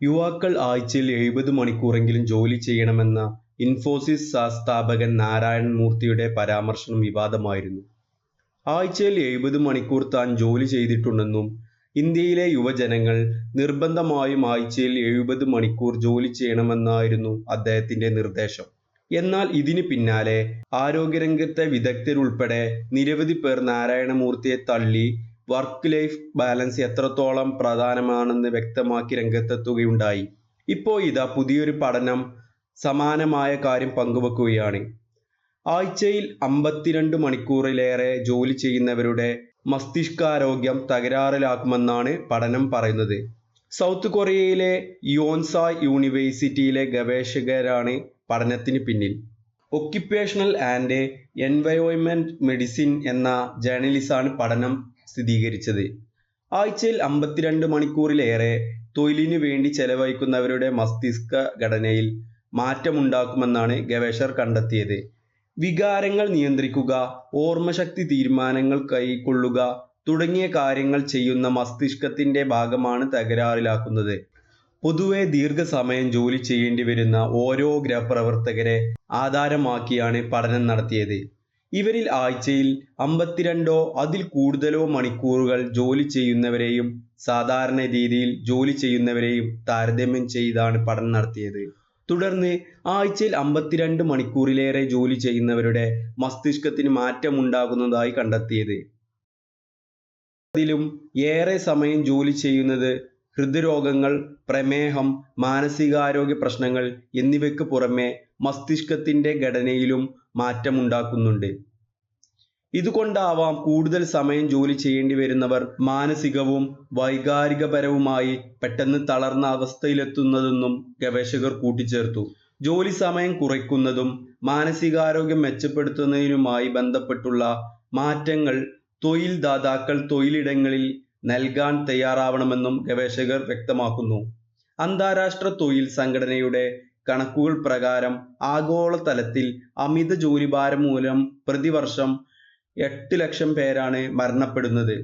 യുവാക്കൾ ആഴ്ചയിൽ എഴുപത് മണിക്കൂറെങ്കിലും ജോലി ചെയ്യണമെന്ന ഇൻഫോസിസ് സ്ഥാപകൻ നാരായണൻ മൂർത്തിയുടെ പരാമർശം വിവാദമായിരുന്നു. ആഴ്ചയിൽ എഴുപത് മണിക്കൂർ താൻ ജോലി ചെയ്തിട്ടുണ്ടെന്നും ഇന്ത്യയിലെ യുവജനങ്ങൾ നിർബന്ധമായും ആഴ്ചയിൽ എഴുപത് മണിക്കൂർ ജോലി ചെയ്യണമെന്നായിരുന്നു അദ്ദേഹത്തിന്റെ നിർദ്ദേശം. എന്നാൽ ഇതിന് പിന്നാലെ ആരോഗ്യരംഗത്തെ വിദഗ്ധരുൾപ്പെടെ നിരവധി പേർ നാരായണമൂർത്തിയെ തള്ളി വർക്ക് ലൈഫ് ബാലൻസ് എത്രത്തോളം പ്രധാനമാണെന്ന് വ്യക്തമാക്കി രംഗത്തെത്തുകയുണ്ടായി. ഇപ്പോൾ ഇതാ പുതിയൊരു പഠനം സമാനമായ കാര്യം പങ്കുവെക്കുകയാണ്. ആഴ്ചയിൽ അമ്പത്തിരണ്ട് മണിക്കൂറിലേറെ ജോലി ചെയ്യുന്നവരുടെ മസ്തിഷ്കാരോഗ്യം തകരാറിലാക്കുമെന്നാണ് പഠനം പറയുന്നത്. സൗത്ത് കൊറിയയിലെ യോൻസായ് യൂണിവേഴ്സിറ്റിയിലെ ഗവേഷകരാണ് പഠനത്തിന് പിന്നിൽ. ഒക്യുപേഷണൽ ആൻഡ് എൻവയോൺമെന്റ് മെഡിസിൻ എന്ന ജേണലിലാണ് പഠനം പ്രസിദ്ധീകരിച്ചത്. ആഴ്ചയിൽ അമ്പത്തിരണ്ട് മണിക്കൂറിലേറെ തൊഴിലിനു വേണ്ടി ചെലവഴിക്കുന്നവരുടെ മസ്തിഷ്ക ഘടനയിൽ മാറ്റമുണ്ടാക്കുമെന്നാണ് ഗവേഷകർ കണ്ടെത്തിയത്. വികാരങ്ങൾ നിയന്ത്രിക്കുക, ഓർമ്മശക്തി, തീരുമാനങ്ങൾ കൈക്കൊള്ളുക തുടങ്ങിയ കാര്യങ്ങൾ ചെയ്യുന്ന മസ്തിഷ്കത്തിന്റെ ഭാഗമാണ് തകരാറിലാക്കുന്നത് പൊതുവെ ദീർഘസമയം ജോലി ചെയ്യേണ്ടി വരുന്ന ഓരോ ഗ്രഹപ്രവർത്തകരെ ആധാരമാക്കിയാണ് പഠനം നടത്തിയത്. ഇവരിൽ ആഴ്ചയിൽ അമ്പത്തിരണ്ടോ അതിൽ കൂടുതലോ മണിക്കൂറുകൾ ജോലി ചെയ്യുന്നവരെയും സാധാരണ രീതിയിൽ ജോലി ചെയ്യുന്നവരെയും താരതമ്യം ചെയ്താണ് പഠനം നടത്തിയത്. തുടർന്ന് ആഴ്ചയിൽ അമ്പത്തിരണ്ട് മണിക്കൂറിലേറെ ജോലി ചെയ്യുന്നവരുടെ മസ്തിഷ്കത്തിന് മാറ്റമുണ്ടാകുന്നതായി കണ്ടെത്തിയത്. അതിലും ഏറെ സമയം ജോലി ചെയ്യുന്നത് ഹൃദ്രോഗങ്ങൾ, പ്രമേഹം, മാനസികാരോഗ്യ പ്രശ്നങ്ങൾ എന്നിവയ്ക്ക് പുറമെ മസ്തിഷ്കത്തിന്റെ ഘടനയിലും മാറ്റമുണ്ടാക്കുന്നുണ്ട്. ഇതുകൊണ്ടാവാം കൂടുതൽ സമയം ജോലി ചെയ്യേണ്ടി വരുന്നവർ മാനസികവും വൈകാരികപരവുമായി പെട്ടെന്ന് തളർന്ന അവസ്ഥയിലെത്തുന്നതെന്നും ഗവേഷകർ കൂട്ടിച്ചേർത്തു. ജോലി സമയം കുറയ്ക്കുന്നതും മാനസികാരോഗ്യം മെച്ചപ്പെടുത്തുന്നതിനുമായി ബന്ധപ്പെട്ടുള്ള മാറ്റങ്ങൾ തൊഴിൽദാതാക്കൾ തൊഴിലിടങ്ങളിൽ നൽകാൻ തയ്യാറാവണമെന്നും ഗവേഷകർ വ്യക്തമാക്കുന്നു. അന്താരാഷ്ട്ര തൊഴിൽ സംഘടനയുടെ കണക്കുകൾ പ്രകാരം ആഗോളതലത്തിൽ അമിത ജോലിഭാരം മൂലം പ്രതിവർഷം എട്ട് ലക്ഷം പേരാണ് മരണപ്പെടുന്നത്.